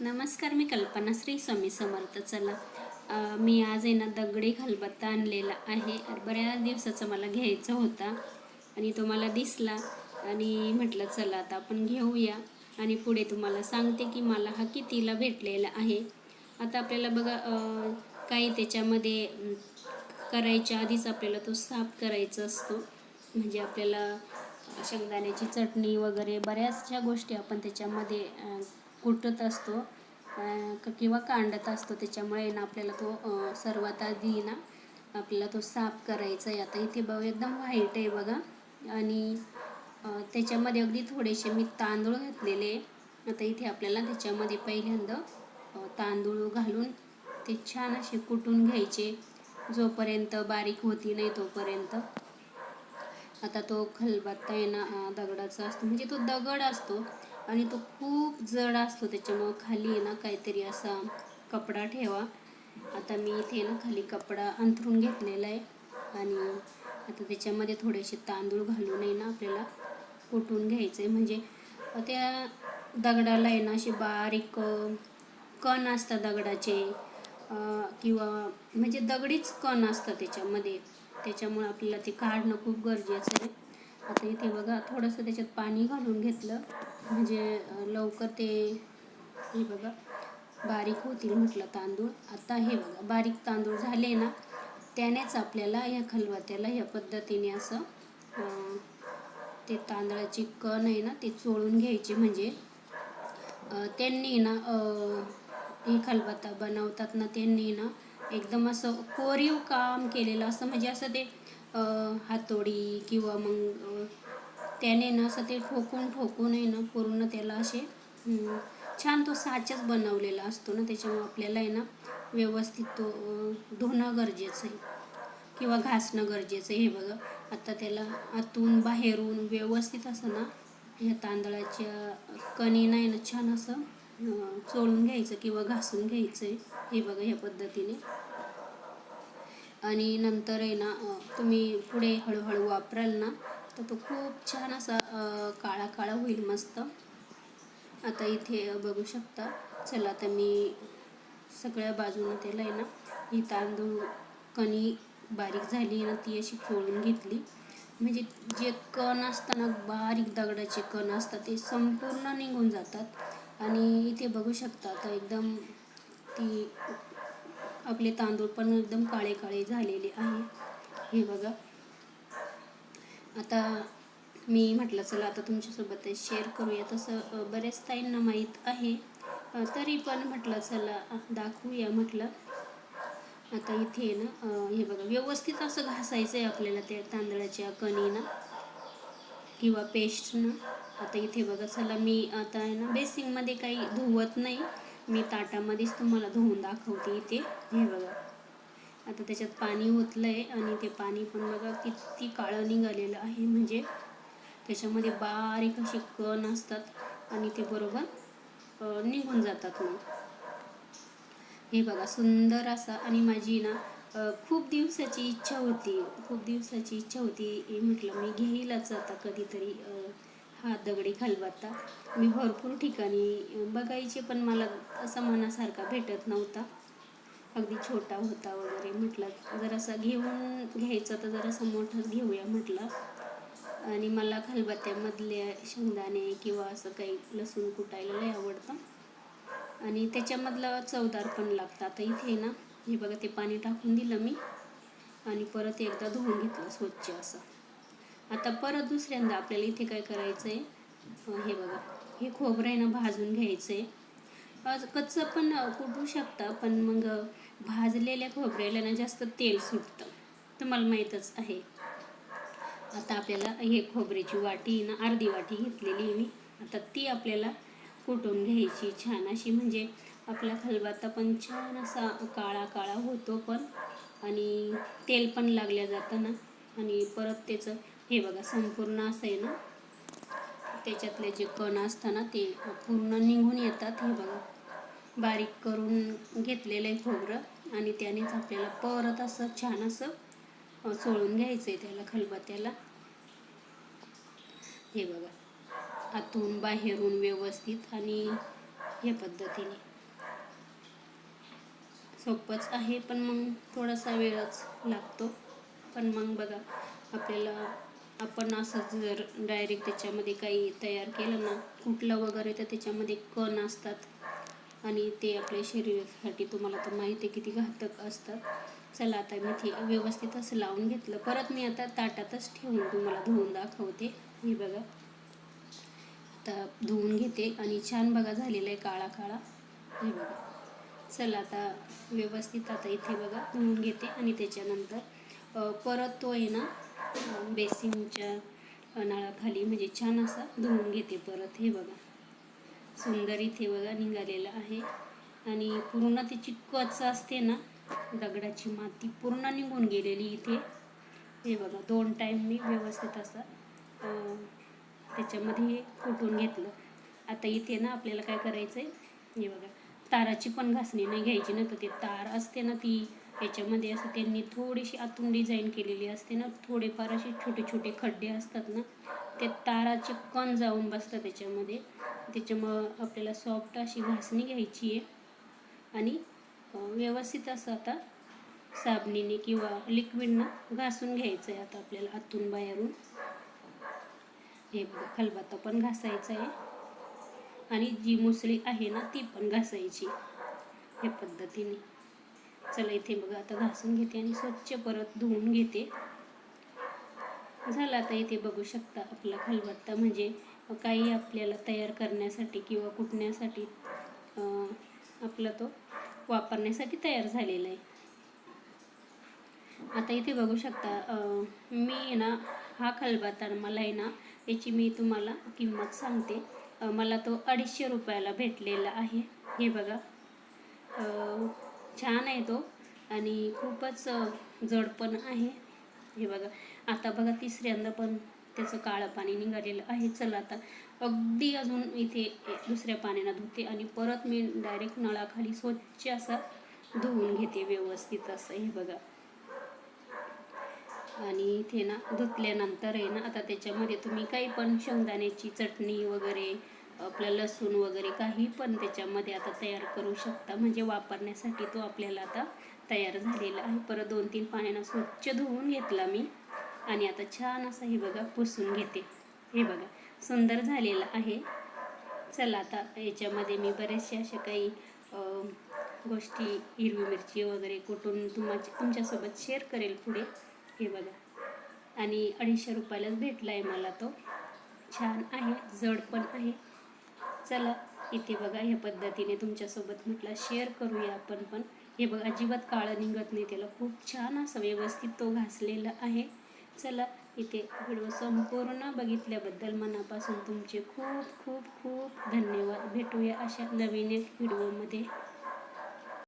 नमस्कार मी कल्पना श्री स्वामी समर्थ. चला मी आज आहे ना दगडी खलबत्ता आणलेला आहे. बऱ्याच दिवसाचा मला घ्यायचा होता आणि तो मला दिसला आणि म्हटलं चला आता आपण घेऊया आणि पुढे तुम्हाला सांगते की मला हा कितीला भेटलेला आहे. आता आपल्याला बघा काही त्याच्यामध्ये करायच्या आधीच आपल्याला तो साफ करायचा असतो. म्हणजे आपल्याला शेंगदाण्याची चटणी वगैरे बऱ्याचशा गोष्टी आपण त्याच्यामध्ये कुटत असतो किंवा कांडत असतो. त्याच्यामुळे ना आपल्याला तो सर्वात आधी ना आपल्याला तो साफ करायचा आहे. आता इथे बघा एकदम व्हाईट आहे बघा. आणि त्याच्यामध्ये अगदी थोडेसे मी तांदूळ घातलेले आता इथे आपल्याला त्याच्यामध्ये पहिल्यांदा तांदूळ घालून ते छान असे कुटून घ्यायचे. जोपर्यंत बारीक होती नाही तोपर्यंत. आता तो खलबत्ता आहे ना दगडाचा असतो. म्हणजे तो दगड असतो. आणि तो खूप जड असतो त्याच्यामुळं खाली आहे ना काहीतरी असा कपडा ठेवा. आता मी इथे ना खाली कपडा अंथरून घेतलेला आहे. आणि आता त्याच्यामध्ये थोडेसे तांदूळ घालून आहे ना आपल्याला कुटून घ्यायचे म्हणजे त्या दगडाला आहे ना असे बारीक कण असतात दगडाचे. किंवा म्हणजे दगडीच कण असतं त्याच्यामध्ये. त्याच्यामुळे आपल्याला ते काढणं खूप गरजेचं आहे. आता इथे बघा थोडंसं त्याच्यात पाणी घालून घेतलं. म्हणजे लवकर ते हे बघा बारीक होतील म्हटलं तांदूळ. आता हे बघा बारीक तांदूळ झाले ना त्यानेच आपल्याला या खलवात्याला या पद्धतीने असं ते तांदळाची कण आहे ना ते चोळून घ्यायचे. म्हणजे त्यांनी ना हे खलबत्ता बनवतात ना त्यांनी ना एकदम असं कोरीव काम केलेलं असतं म्हणजे असं ते हातोडी किंवा मग त्याने ना असं ते ठोकून ठोकून आहे ना पूर्ण त्याला असे छान तो साचच बनवलेला असतो ना. त्याच्यामुळे आपल्याला आहे ना व्यवस्थित तो धुणं गरजेचं आहे. किंवा घासणं गरजेचं आहे. हे बघा आता त्याला आतून बाहेरून व्यवस्थित असं ना ह्या तांदळाच्या कणीनं आहे ना छान असं चोळून घ्यायचं किंवा घासून घ्यायचं आहे हे बघा ह्या पद्धतीने. आणि नंतर आहे ना तुम्ही पुढे हळूहळू वापराल ना तर तो खूप छान असा काळा काळा होईल मस्त. आता इथे बघू शकता. चला आता मी सगळ्या बाजूनं त्याला आहे ना ही तांदूळ कणी बारीक झाली ना ती अशी फोडून घेतली. म्हणजे जे कण असताना बारीक दगडाचे कण असतात ते संपूर्ण निघून जातात. आणि इथे बघू शकता आता एकदम ती आपले तांदूळ पण एकदम काळे काळे झालेले आहे. हे बघा. आता मी म्हटलं चला आता तुमच्यासोबत शेअर करूया. तसं बऱ्याच ताईंना माहीत आहे. तरी पण म्हटलं चला दाखवूया म्हटलं. आता इथे आहे ना हे बघा व्यवस्थित असं घासायचं आहे आपल्याला त्या तांदळाच्या कणीनं किंवा पेस्टनं. आता इथे बघा चला मी आता आहे ना बेसिंगमध्ये काही धुवत नाही. मी ताटामध्येच तुम्हाला धुवून दाखवते इथे. हे बघा. आता त्याच्यात पाणी ओतलंय आणि ते पाणी पण बघा किती काळं निघालेलं आहे. म्हणजे त्याच्यामध्ये बारीक असे कण असतात आणि ते बरोबर निघून जातात मग. हे बघा सुंदर असा आणि माझी ना खूप दिवसाची इच्छा होती. खूप दिवसाची इच्छा होती. हे म्हटलं मी घेईलच आता कधीतरी हा दगडी खलबत्ता. मी भरपूर ठिकाणी बघायचे पण मला असा मनासारखा भेटत नव्हता. अगदी छोटा होता वगैरे म्हटलं. जरासा घेऊन घ्यायचा तर जरासा मोठंच घेऊया म्हटलं. आणि मला खलबत्त्यामधले शेंगदाणे किंवा असं काही लसूण कुटायला लय आवडतं. आणि त्याच्यामधलं चवदार पण लागतं. आता इथे ना हे बघा ते पाणी टाकून दिलं मी. आणि परत एकदा धुवून घेतलं स्वच्छ असं. आता परत दुसऱ्यांदा आपल्याला इथे काय करायचं आहे हे बघा. हे खोबरं आहे ना भाजून घ्यायचं आहे आज कच्चं पण कुटू शकता पण मग भाजलेल्या खोबऱ्याला ना जास्त तेल सुटतं. तुम्हाला माहीतच आहे. आता आपल्याला हे खोबऱ्याची वाटी ना अर्धी वाटी घेतलेली आहे मी. आता ती आपल्याला कुटून घ्यायची छान अशी. म्हणजे आपला खलबाता पण छान असा काळा काळा होतो पण. आणि तेल पण लागल्या जातं ना आणि परत त्याचं हे बघा संपूर्ण असं आहे ना. त्याच्यातले जे कण असतं ना ते पूर्ण निघून येतात. हे बघा. बारीक करून घेतलेलं आहे खोबरं आणि त्यानेच आपल्याला परत असं छान असं चोळून घ्यायचं आहे त्याला खलबत्याला. हे बघा आतून बाहेरून व्यवस्थित आणि या पद्धतीने. सोपंच आहे पण मग थोडासा वेळच लागतो. पण मग बघा आपल्याला आपण असंच जर डायरेक्ट त्याच्यामध्ये काही तयार केलं ना कुठलं वगैरे तर त्याच्यामध्ये कण असतात. आणि ते आपल्या शरीरासाठी तुम्हाला तर माहिती आहे किती घातक असतात. चला आता मी ते व्यवस्थित असं लावून घेतलं. परत मी आता ताटातच ठेवून तुम्हाला धुवून दाखवते. हे बघा. आता धुवून घेते आणि छान बघा झालेला आहे काळा काळा. हे बघा. चला आता व्यवस्थित आता इथे बघा धुवून घेते आणि त्याच्यानंतर परत तो आहे ना बेसिनच्या नळाखाली म्हणजे छान असा धुवून घेते परत. हे बघा. सुंदर इथे बघा निघालेलं आहे. आणि पूर्ण त्याची कच असते ना दगडाची माती पूर्ण निघून गेलेली इथे. हे बघा दोन टाईम मी व्यवस्थित असं त्याच्यामध्ये कुटून घेतलं. आता इथे ना आपल्याला काय करायचं आहे हे बघा ताराची पण घासणी नाही घ्यायची ना तर ते तार असते ना ती याच्यामध्ये असं त्यांनी थोडीशी आतून डिझाईन केलेली असते ना थोडेफार असे छोटे छोटे खड्डे असतात ना ते ताराचे कण जाऊन बसतात त्याच्यामध्ये. त्याच्यामुळं आपल्याला सॉफ्ट अशी घासणी घ्यायची आहे. आणि व्यवस्थित असं आता साबणीने किंवा लिक्विडनं घासून घ्यायचं आहे आता आपल्याला आतून बाहेरून. हे बघा खलबत्ता पण घासायचा आहे. आणि जी मुसळी आहे ना ती पण घासायची हे पद्धतीने. चला इथे बघा आता घासून घेते आणि स्वच्छ परत धुवून घेते. झाला आता इथे बघू शकता आपला खलबत्ता म्हणजे काही आपल्याला तयार करण्यासाठी किंवा कुटण्यासाठी आपला तो वापरण्यासाठी तयार झालेला आहे. आता इथे बघू शकता मी आहे ना हा खलबत्ता मला आहे ना याची मी तुम्हाला किंमत सांगते. मला तो अडीचशे रुपयाला भेटलेला आहे. हे बघा. छान आहे तो आणि खूपच जड पण आहे. हे बघा. आता बघा तिसऱ्यांदा पण त्याचं काळं पाणी निघालेलं आहे. चला आता अगदी अजून इथे दुसऱ्या पाण्यानं धुते आणि परत मी डायरेक्ट नळाखाली स्वच्छ असा धुवून घेते व्यवस्थित असं. हे बघा. आणि इथे ना धुतल्यानंतर आहे ना आता त्याच्यामध्ये तुम्ही काही पण शेंगदाण्याची चटणी वगैरे आपलं लसूण वगैरे काही पण त्याच्यामध्ये आता तयार करू शकता. म्हणजे वापरण्यासाठी तो आपल्याला आता तयार झालेला आहे. परत दोन तीन पाण्यानं स्वच्छ धुवून घेतला मी. आणि आता छान असं हे बघा पुसून घेते. हे बघा सुंदर झालेलं आहे. चला आता याच्यामध्ये मी बरेचसे अशा काही गोष्टी हिरवी मिरची वगैरे कुठून तुमच्या तुमच्यासोबत शेअर करेल पुढे. हे बघा. आणि अडीचशे रुपयालाच भेटला आहे मला तो. छान आहे जड पण आहे. चला इथे बघा ह्या पद्धतीने तुमच्यासोबत म्हटलं शेअर करूया आपण पण. हे बघा अजिबात काळं निघत नाही त्याला खूप छान असं व्यवस्थित तो घासलेला आहे. चला इथे व्हिडिओ संपूर्ण बघितल्याबद्दल मनापासून तुमचे खूप खूप खूप धन्यवाद. भेटूया अशा नवीन एक व्हिडिओमध्ये.